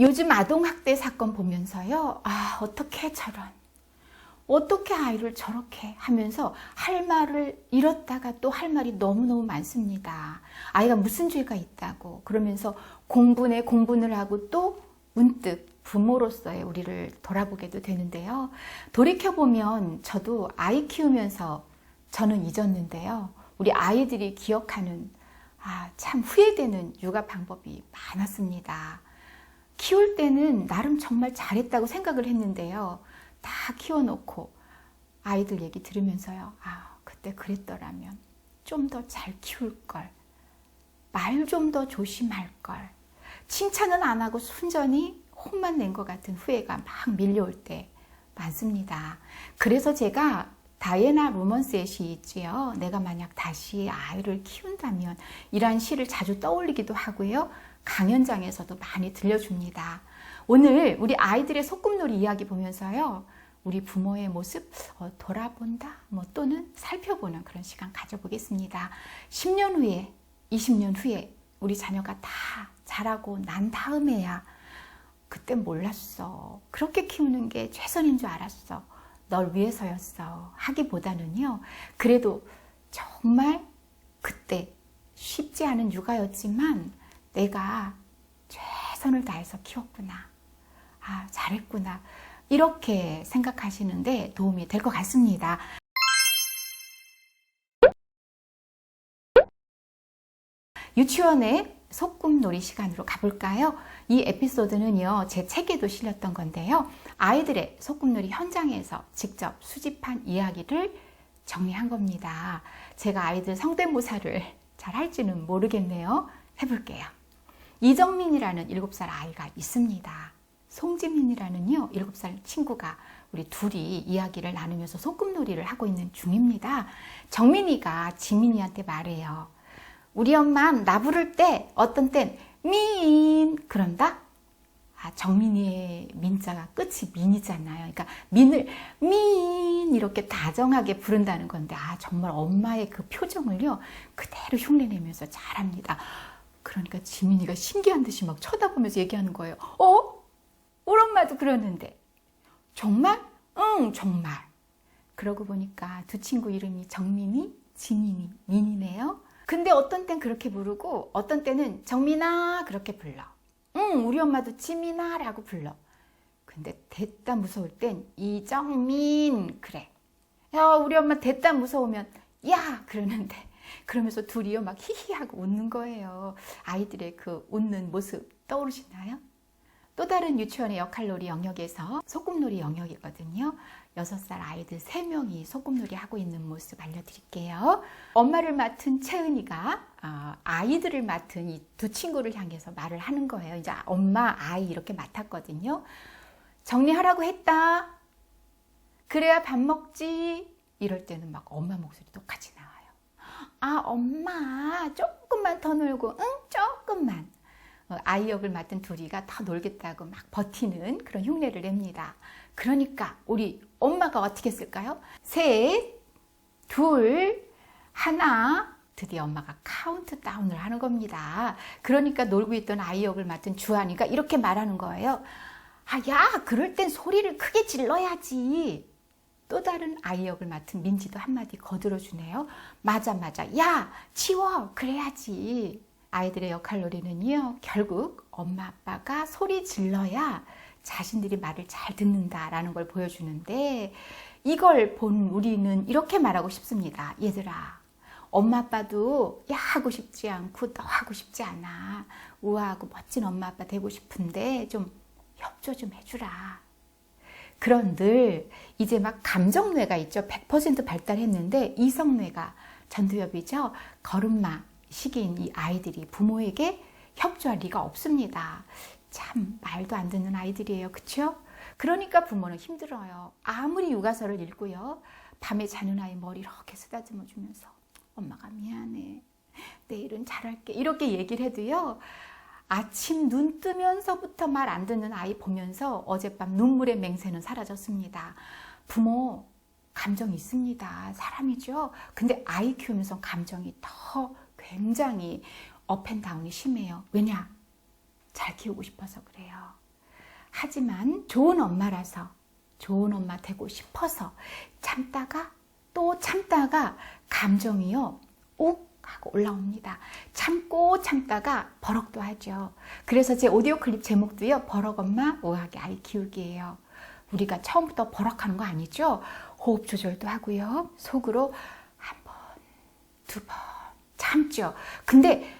요즘 아동학대 사건 보면서요, 아, 어떻게 저런, 어떻게 아이를 저렇게 하면서 할 말을 잃었다가 또 할 말이 너무너무 많습니다. 아이가 무슨 죄가 있다고. 그러면서 공분에 공분을 하고 또 문득 부모로서의 우리를 돌아보게도 되는데요. 돌이켜보면 저도 아이 키우면서 저는 잊었는데요. 우리 아이들이 기억하는 아, 참 후회되는 육아 방법이 많았습니다. 키울 때는 나름 정말 잘했다고 생각을 했는데요. 다 키워놓고 아이들 얘기 들으면서요. 아, 그때 그랬더라면 좀 더 잘 키울 걸. 말 좀 더 조심할 걸. 칭찬은 안 하고 순전히 혼만 낸 것 같은 후회가 막 밀려올 때 많습니다. 그래서 제가 다이애나 로먼스의 시 있지요. 내가 만약 다시 아이를 키운다면 이란 시를 자주 떠올리기도 하고요. 강연장에서도 많이 들려줍니다. 오늘 우리 아이들의 소꿉놀이 이야기 보면서요. 우리 부모의 모습 어, 돌아본다, 뭐 또는 살펴보는 그런 시간 가져보겠습니다. 10년 후에, 20년 후에 우리 자녀가 다 자라고 난 다음에야 그때 몰랐어. 그렇게 키우는 게 최선인 줄 알았어. 널 위해서였어. 하기보다는요. 그래도 정말 그때 쉽지 않은 육아였지만 내가 최선을 다해서 키웠구나. 아, 잘했구나. 이렇게 생각하시는데 도움이 될 것 같습니다. 유치원의 소꿉놀이 시간으로 가볼까요? 이 에피소드는요, 제 책에도 실렸던 건데요. 아이들의 소꿉놀이 현장에서 직접 수집한 이야기를 정리한 겁니다. 제가 아이들 성대모사를 잘 할지는 모르겠네요. 해볼게요. 이정민이라는 7살 아이가 있습니다. 송지민이라는요, 7살 친구가 우리 둘이 이야기를 나누면서 소꿉놀이를 하고 있는 중입니다. 정민이가 지민이한테 말해요. 우리 엄만 나 부를 때 어떤 땐 민 그런다? 아, 정민이의 민자가 끝이 민이잖아요. 그러니까 민을 민 이렇게 다정하게 부른다는 건데 아 정말 엄마의 그 표정을요 그대로 흉내내면서 잘합니다. 그러니까 지민이가 신기한 듯이 막 쳐다보면서 얘기하는 거예요. 어? 우리 엄마도 그러는데 정말? 응 정말. 그러고 보니까 두 친구 이름이 정민이, 지민이, 민이네요. 근데 어떤 땐 그렇게 부르고 어떤 때는 정민아 그렇게 불러. 응, 우리 엄마도 지민아라고 불러. 근데 됐다 무서울 땐 이정민 그래. 야, 우리 엄마 됐다 무서우면 야 그러는데 그러면서 둘이요 막 히히하고 웃는 거예요. 아이들의 그 웃는 모습 떠오르시나요? 또 다른 유치원의 역할놀이 영역에서 소꿉놀이 영역이거든요. 6살 아이들 3명이 소꿉놀이 하고 있는 모습 알려드릴게요. 엄마를 맡은 채은이가 어, 아이들을 맡은 이 두 친구를 향해서 말을 하는 거예요. 이제 엄마, 아이 이렇게 맡았거든요. 정리하라고 했다. 그래야 밥 먹지. 이럴 때는 막 엄마 목소리 똑같이 나와요. 아, 엄마, 조금만 더 놀고, 응, 조금만. 어, 아이 역을 맡은 둘이가 더 놀겠다고 막 버티는 그런 흉내를 냅니다. 그러니까 우리 엄마가 어떻게 했을까요? 셋, 둘, 하나. 드디어 엄마가 카운트 다운을 하는 겁니다. 그러니까 놀고 있던 아이 역을 맡은 주한이가 이렇게 말하는 거예요. 아, 야, 그럴 땐 소리를 크게 질러야지. 또 다른 아이 역을 맡은 민지도 한마디 거들어주네요. 맞아, 맞아. 야, 치워. 그래야지. 아이들의 역할 놀이는요, 결국 엄마 아빠가 소리 질러야 자신들이 말을 잘 듣는다라는 걸 보여주는데, 이걸 본 우리는 이렇게 말하고 싶습니다. 얘들아, 엄마 아빠도 야 하고 싶지 않고 너 하고 싶지 않아. 우아하고 멋진 엄마 아빠 되고 싶은데 좀 협조 좀 해주라. 그런 늘 이제 막 감정뇌가 있죠. 100% 발달했는데 이성뇌가 전두엽이죠. 걸음마 시기인 이 아이들이 부모에게 협조할 리가 없습니다. 참 말도 안 듣는 아이들이에요. 그렇죠? 그러니까 부모는 힘들어요. 아무리 육아서를 읽고요. 밤에 자는 아이 머리 이렇게 쓰다듬어 주면서 엄마가 미안해. 내일은 잘할게. 이렇게 얘기를 해도요. 아침 눈 뜨면서부터 말 안 듣는 아이 보면서 어젯밤 눈물의 맹세는 사라졌습니다. 부모 감정 있습니다. 사람이죠. 근데 아이 키우면서 감정이 더 굉장히 업앤다운이 심해요. 왜냐? 잘 키우고 싶어서 그래요. 하지만 좋은 엄마라서 좋은 엄마 되고 싶어서 참다가 또 참다가 감정이요 욱 하고 올라옵니다. 참고 참다가 버럭도 하죠. 그래서 제 오디오 클립 제목도요 버럭 엄마 우아하게 아이 키우기예요. 우리가 처음부터 버럭하는 거 아니죠? 호흡 조절도 하고요. 속으로 한 번, 두 번 참죠. 근데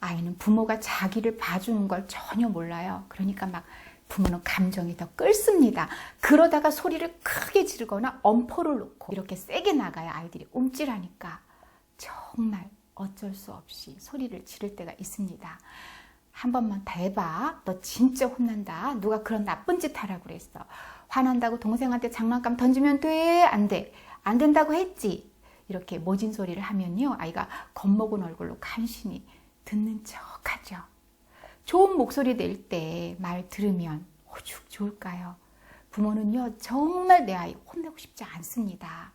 아이는 부모가 자기를 봐주는 걸 전혀 몰라요. 그러니까 막 부모는 감정이 더 끓습니다. 그러다가 소리를 크게 지르거나 엄포를 놓고 이렇게 세게 나가야 아이들이 움찔하니까 정말 어쩔 수 없이 소리를 지를 때가 있습니다. 한 번만 더 해봐. 너 진짜 혼난다. 누가 그런 나쁜 짓 하라고 그랬어. 화난다고 동생한테 장난감 던지면 돼? 안 돼. 안 된다고 했지. 이렇게 모진 소리를 하면요. 아이가 겁먹은 얼굴로 간신히 듣는 척 하죠. 좋은 목소리 낼 때 말 들으면 오죽 좋을까요? 부모는요, 정말 내 아이 혼내고 싶지 않습니다.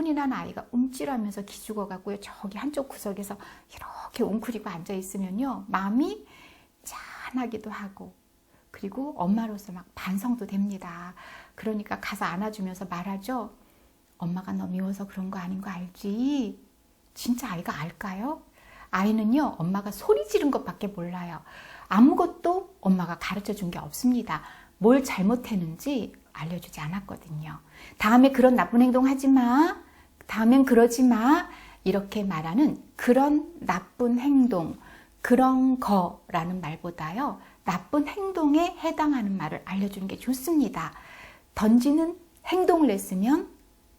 혼이 난 아이가 움찔하면서 기죽어 갖고요, 저기 한쪽 구석에서 이렇게 웅크리고 앉아 있으면요, 마음이 짠하기도 하고, 그리고 엄마로서 막 반성도 됩니다. 그러니까 가서 안아주면서 말하죠. 엄마가 너 미워서 그런 거 아닌 거 알지? 진짜 아이가 알까요? 아이는요, 엄마가 소리 지른 것밖에 몰라요. 아무것도 엄마가 가르쳐 준 게 없습니다. 뭘 잘못했는지 알려주지 않았거든요. 다음에 그런 나쁜 행동 하지 마. 다음엔 그러지 마. 이렇게 말하는 그런 나쁜 행동, 그런 거라는 말보다요. 나쁜 행동에 해당하는 말을 알려주는 게 좋습니다. 던지는 행동을 했으면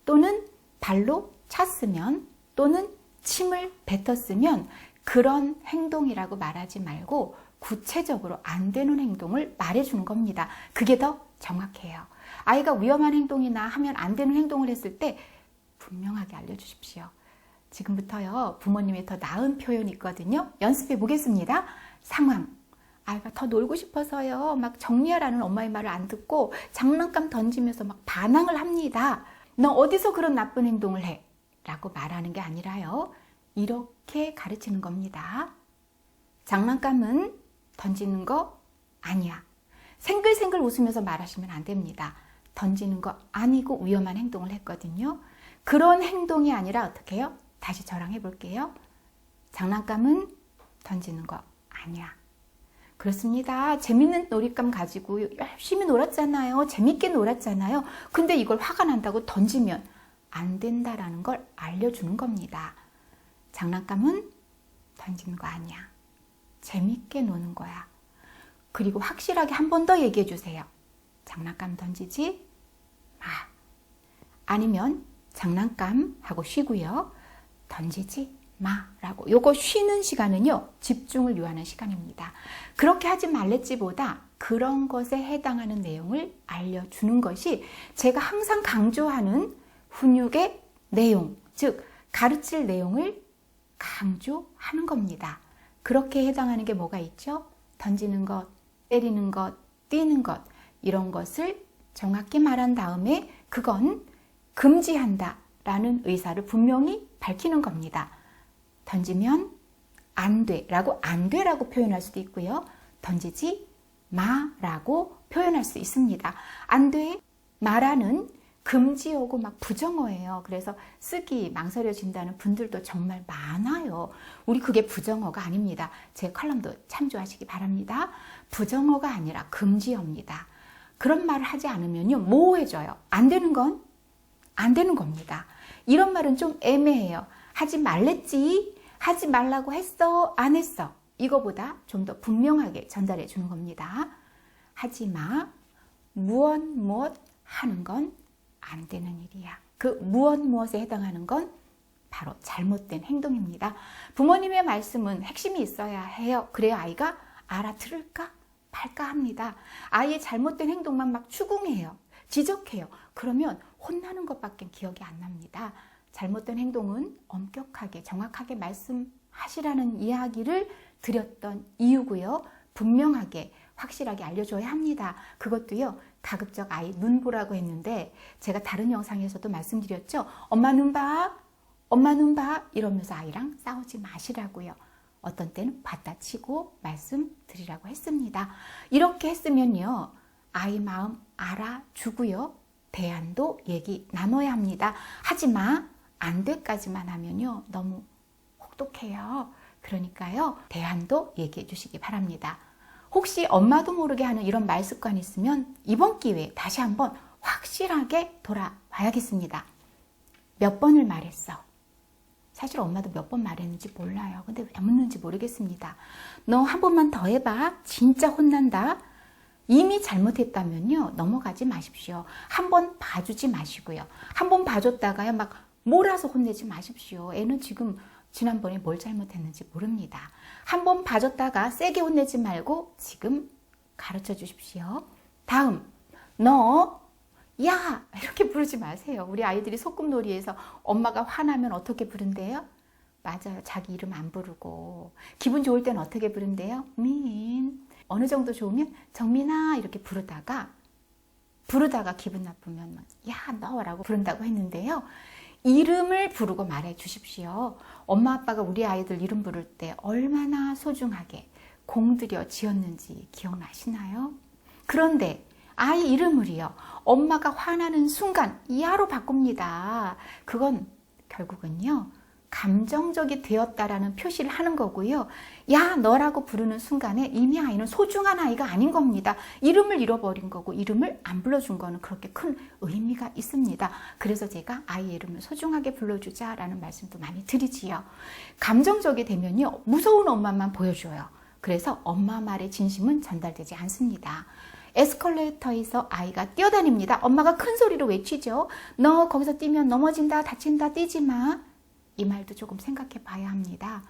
또는 발로 찼으면 또는 침을 뱉었으면 그런 행동이라고 말하지 말고 구체적으로 안 되는 행동을 말해주는 겁니다. 그게 더 정확해요. 아이가 위험한 행동이나 하면 안 되는 행동을 했을 때 분명하게 알려주십시오. 지금부터요, 부모님의 더 나은 표현이 있거든요. 연습해 보겠습니다. 상황. 아이가 더 놀고 싶어서요, 막 정리하라는 엄마의 말을 안 듣고 장난감 던지면서 막 반항을 합니다. 너 어디서 그런 나쁜 행동을 해? 라고 말하는 게 아니라요. 이렇게 가르치는 겁니다. 장난감은 던지는 거 아니야. 생글생글 웃으면서 말하시면 안 됩니다. 던지는 거 아니고 위험한 행동을 했거든요. 그런 행동이 아니라 어떻게 해요? 다시 저랑 해볼게요. 장난감은 던지는 거 아니야. 그렇습니다. 재밌는 놀잇감 가지고 열심히 놀았잖아요. 재밌게 놀았잖아요. 근데 이걸 화가 난다고 던지면 안 된다라는 걸 알려주는 겁니다. 장난감은 던지는 거 아니야. 재밌게 노는 거야. 그리고 확실하게 한 번 더 얘기해 주세요. 장난감 던지지 마. 아니면 장난감 하고 쉬고요. 던지지 마라고. 요거 쉬는 시간은요. 집중을 요하는 시간입니다. 그렇게 하지 말랬지보다 그런 것에 해당하는 내용을 알려주는 것이 제가 항상 강조하는 훈육의 내용, 즉 가르칠 내용을 강조하는 겁니다. 그렇게 해당하는 게 뭐가 있죠? 던지는 것, 때리는 것, 뛰는 것, 이런 것을 정확히 말한 다음에 그건 금지한다 라는 의사를 분명히 밝히는 겁니다. 던지면 안 돼 라고 안 돼 라고 표현할 수도 있고요. 던지지 마 라고 표현할 수 있습니다. 안 돼, 마라는 금지어고 막 부정어예요. 그래서 쓰기 망설여진다는 분들도 정말 많아요. 우리 그게 부정어가 아닙니다. 제 컬럼도 참조하시기 바랍니다. 부정어가 아니라 금지어입니다. 그런 말을 하지 않으면요, 모호해져요. 안 되는 건 안 되는 겁니다. 이런 말은 좀 애매해요. 하지 말랬지, 하지 말라고 했어, 안 했어. 이거보다 좀 더 분명하게 전달해 주는 겁니다. 하지 마, 무엇 무엇 하는 건 안 되는 일이야. 그 무엇 무엇에 해당하는 건 바로 잘못된 행동입니다. 부모님의 말씀은 핵심이 있어야 해요. 그래야 아이가 알아들을까 말까 합니다. 아이의 잘못된 행동만 막 추궁해요. 지적해요. 그러면 혼나는 것밖에 기억이 안 납니다. 잘못된 행동은 엄격하게 정확하게 말씀하시라는 이야기를 드렸던 이유고요. 분명하게 확실하게 알려줘야 합니다. 그것도요. 가급적 아이 눈 보라고 했는데 제가 다른 영상에서도 말씀드렸죠. 엄마 눈 봐. 엄마 눈 봐. 이러면서 아이랑 싸우지 마시라고요. 어떤 때는 받다 치고 말씀드리라고 했습니다. 이렇게 했으면요. 아이 마음 알아주고요. 대안도 얘기 나눠야 합니다. 하지 마. 안 돼까지만 하면요. 너무 혹독해요. 그러니까요. 대안도 얘기해 주시기 바랍니다. 혹시 엄마도 모르게 하는 이런 말 습관이 있으면 이번 기회에 다시 한번 확실하게 돌아봐야겠습니다. 몇 번을 말했어? 사실 엄마도 몇 번 말했는지 몰라요. 근데 왜 묻는지 모르겠습니다. 너 한 번만 더 해봐. 진짜 혼난다. 이미 잘못했다면요. 넘어가지 마십시오. 한번 봐주지 마시고요. 한번 봐줬다가요. 막 몰아서 혼내지 마십시오. 애는 지금 지난번에 뭘 잘못했는지 모릅니다. 한번 봐줬다가 세게 혼내지 말고 지금 가르쳐 주십시오. 다음, 너, 야! 이렇게 부르지 마세요. 우리 아이들이 소꿉놀이에서 엄마가 화나면 어떻게 부른대요? 맞아요. 자기 이름 안 부르고. 기분 좋을 땐 어떻게 부른대요? 민. 어느 정도 좋으면 정민아 이렇게 부르다가 부르다가 기분 나쁘면 야 너라고 부른다고 했는데요. 이름을 부르고 말해 주십시오. 엄마 아빠가 우리 아이들 이름 부를 때 얼마나 소중하게 공들여 지었는지 기억나시나요? 그런데 아이 이름을요. 엄마가 화나는 순간 야로 바꿉니다. 그건 결국은요. 감정적이 되었다라는 표시를 하는 거고요. 야, 너라고 부르는 순간에 이미 아이는 소중한 아이가 아닌 겁니다. 이름을 잃어버린 거고 이름을 안 불러준 거는 그렇게 큰 의미가 있습니다. 그래서 제가 아이 이름을 소중하게 불러주자라는 말씀도 많이 드리지요. 감정적이 되면요. 무서운 엄마만 보여줘요. 그래서 엄마 말의 진심은 전달되지 않습니다. 에스컬레이터에서 아이가 뛰어다닙니다. 엄마가 큰 소리로 외치죠. 너 거기서 뛰면 넘어진다, 다친다, 뛰지 마. 이 말도 조금 생각해 봐야 합니다.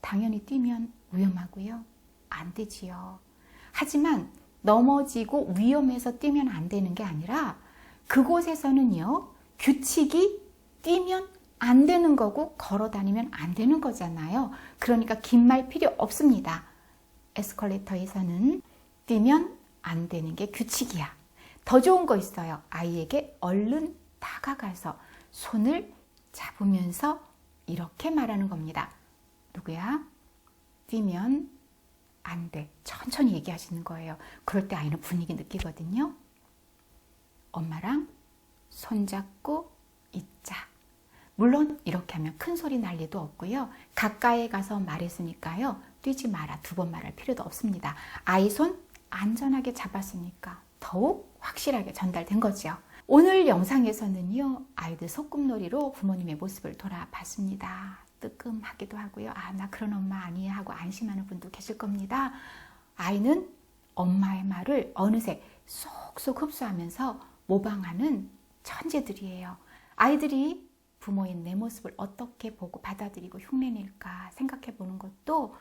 당연히 뛰면 위험하고요. 안 되지요. 하지만 넘어지고 위험해서 뛰면 안 되는 게 아니라 그곳에서는요, 규칙이 뛰면 안 되는 거고 걸어 다니면 안 되는 거잖아요. 그러니까 긴 말 필요 없습니다. 에스컬레이터에서는 뛰면 안 되는 게 규칙이야. 더 좋은 거 있어요. 아이에게 얼른 다가가서 손을 잡으면서 이렇게 말하는 겁니다. 누구야? 뛰면 안 돼. 천천히 얘기하시는 거예요. 그럴 때 아이는 분위기 느끼거든요. 엄마랑 손잡고 있자. 물론 이렇게 하면 큰 소리 날 리도 없고요. 가까이 가서 말했으니까요. 뛰지 마라. 두 번 말할 필요도 없습니다. 아이 손 안전하게 잡았으니까 더욱 확실하게 전달된 거죠. 오늘 영상에서는요, 아이들 소꿉놀이로 부모님의 모습을 돌아봤습니다. 뜨끔하기도 하고요. 아, 나 그런 엄마 아니야 하고 안심하는 분도 계실 겁니다. 아이는 엄마의 말을 어느새 쏙쏙 흡수하면서 모방하는 천재들이에요. 아이들이 부모인 내 모습을 어떻게 보고 받아들이고 흉내낼까 생각해 보는 것도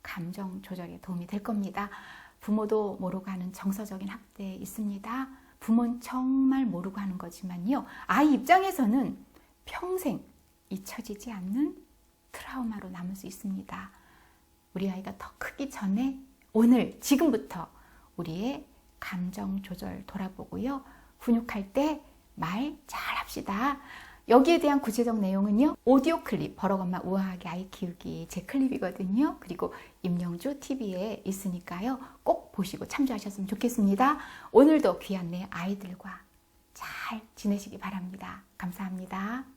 감정 조절에 도움이 될 겁니다. 부모도 모르고 하는 정서적인 학대 있습니다. 부모는 정말 모르고 하는 거지만요. 아이 입장에서는 평생 잊혀지지 않는 트라우마로 남을 수 있습니다. 우리 아이가 더 크기 전에 오늘 지금부터 우리의 감정 조절 돌아보고요. 훈육할 때 말 잘 합시다. 여기에 대한 구체적 내용은요. 오디오 클립 버럭엄마 우아하게 아이 키우기 제 클립이거든요. 그리고 임영주 TV에 있으니까요. 꼭 보시고 참조하셨으면 좋겠습니다. 오늘도 귀한 내 아이들과 잘 지내시기 바랍니다. 감사합니다.